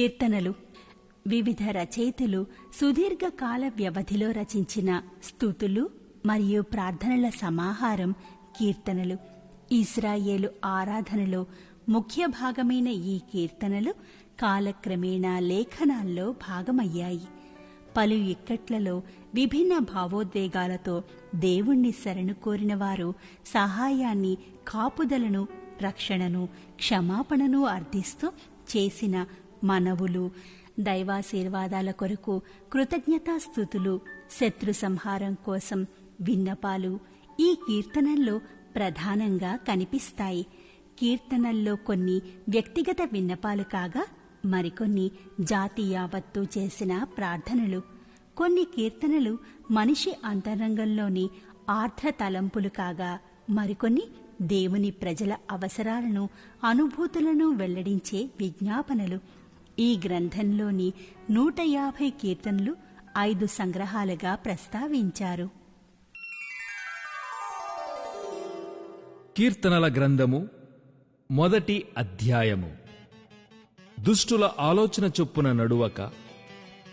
కీర్తనలు వివిధ రచయితలు సుదీర్ఘ కాల వ్యవధిలో రచించిన స్థుతులు మరియు ప్రార్థనల సమాహారం కీర్తనలు. ఇస్రాయేలు ఆరాధనలో ముఖ్య భాగమైన ఈ కీర్తనలు కాలక్రమేణా లేఖనాల్లో భాగమయ్యాయి. పలు ఇక్కట్లలో విభిన్న భావోద్వేగాలతో దేవుణ్ణి శరణు కోరిన వారు సహాయాన్ని కాపుదలను రక్షణను క్షమాపణను అర్థిస్తూ చేసిన మనవులు దైవాశీర్వాదాల కొరకు కృతజ్ఞతాస్థుతులు శత్రు సంహారం కోసం విన్నపాలు ఈ కీర్తనల్లో ప్రధానంగా కనిపిస్తాయి. కీర్తనల్లో కొన్ని వ్యక్తిగత విన్నపాలు కాగా మరికొన్ని జాతి యావత్తు చేసిన ప్రార్థనలు. కొన్ని కీర్తనలు మనిషి అంతరంగంలోని ఆర్ద్ర తలంపులు కాగా మరికొన్ని దేవుని ప్రజల అవసరాలను అనుభూతులను వెల్లడించే విజ్ఞాపనలు. ఈ గ్రంథంలోని నూట యాభై కీర్తనలు ఐదు సంగ్రహాలుగా ప్రస్తావించారు. కీర్తనల గ్రంథము మొదటి అధ్యాయము. దుష్టుల ఆలోచన చొప్పున నడువక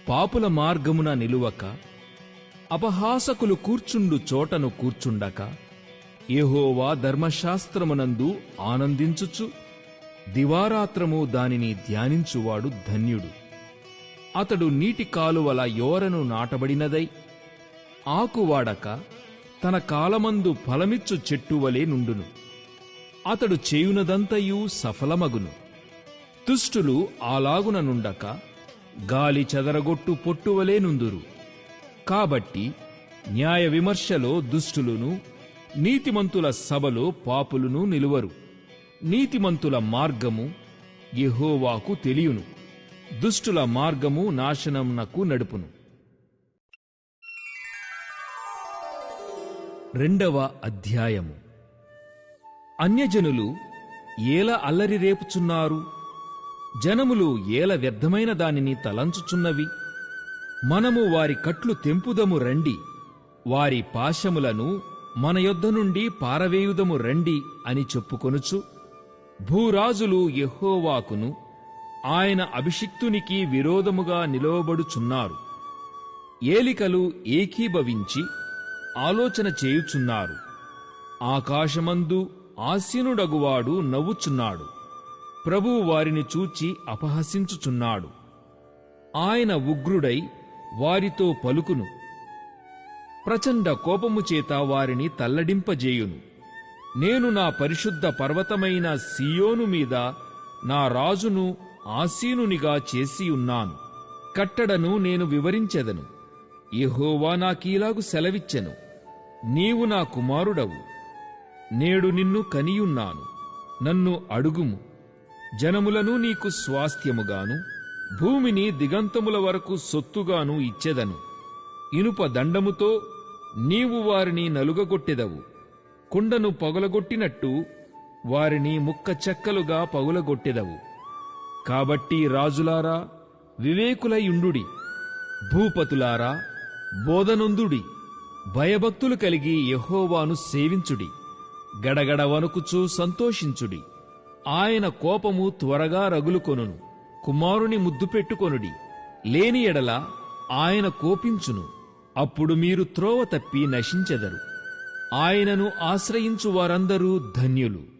పాపుల మార్గమున నిలువక అపహాసకులు కూర్చుండు చోటను కూర్చుండక ఏహోవా ధర్మశాస్త్రమునందు ఆనందించుచు దివారాత్రము దానిని ధ్యానించువాడు ధన్యుడు. అతడు నీటి కాలువల యోరను నాటబడినదై ఆకువాడక తన కాలమందు ఫలమిచ్చు చెట్టువలే నుండును. అతడు చేయునదంతయు సఫలమగును. దుష్టులు అలాగున నుండక గాలి చెదరగొట్టు పొట్టువలే నుందురు. కాబట్టి న్యాయ విమర్శలో దుష్టులును నీతిమంతుల సభలో పాపులును నిలువరు. నీతిమంతుల మార్గము యెహోవాకు తెలియును. దుష్టుల మార్గము నాశనమునకు నడుపును. రెండవ అధ్యాయము. అన్యజనులు ఏల అల్లరి రేపుచున్నారు? జనములు ఏల వ్యర్థమైన దానిని తలంచుచున్నవి? మనము వారి కట్లు తెంపుదము రండి. వారి పాశములను మన యొద్ద నుండి పారవేయుదము రండి అని చెప్పుకొనుచు భూరాజులు యహోవాకును ఆయన అభిషిక్తునికి విరోధముగా నిలవబడుచున్నారు. ఏలికలు ఏకీభవించి ఆలోచన చేయుచున్నారు. ఆకాశమందు ఆసీనుడగువాడు నవ్వుచున్నాడు. ప్రభువు వారిని చూచి అపహసించుచున్నాడు. ఆయన ఉగ్రుడై వారితో పలుకును. ప్రచండ కోపము చేత వారిని తల్లడింపజేయును. నేను నా పరిశుద్ధ పర్వతమైన సియోను మీద నా రాజును ఆసీనునిగా చేసి ఉన్నాను. కట్టడను నేను వివరించెదను. యహోవా నాకీలాగు సెలవిచ్చెను. నీవు నా కుమారుడవు. నేడు నిన్ను కనియున్నాను. నన్ను అడుగుము. జనములను నీకు స్వాస్థ్యముగాను భూమిని దిగంతముల వరకు సొత్తుగాను ఇచ్చెదను. ఇనుప దండముతో నీవు వారిని నలుగగొట్టెదవు. కుండను పగులగొట్టినట్టు వారిని ముక్క చెక్కలుగా పగులగొట్టెదవు. కాబట్టి రాజులారా వివేకులయుండుడి భూపతులారా బోధనొందుడి భయభక్తులు కలిగి యహోవాను సేవించుడి గడగడ వణుకుచూ సంతోషించుడి ఆయన కోపము త్వరగా రగులుకొనును కుమారుని ముద్దు పెట్టుకొనుడి లేని ఎడల ఆయన కోపించును అప్పుడు మీరు త్రోవ తప్పి నశించెదరు. ఆయనను ఆశ్రయించు వారందరూ ధన్యులు.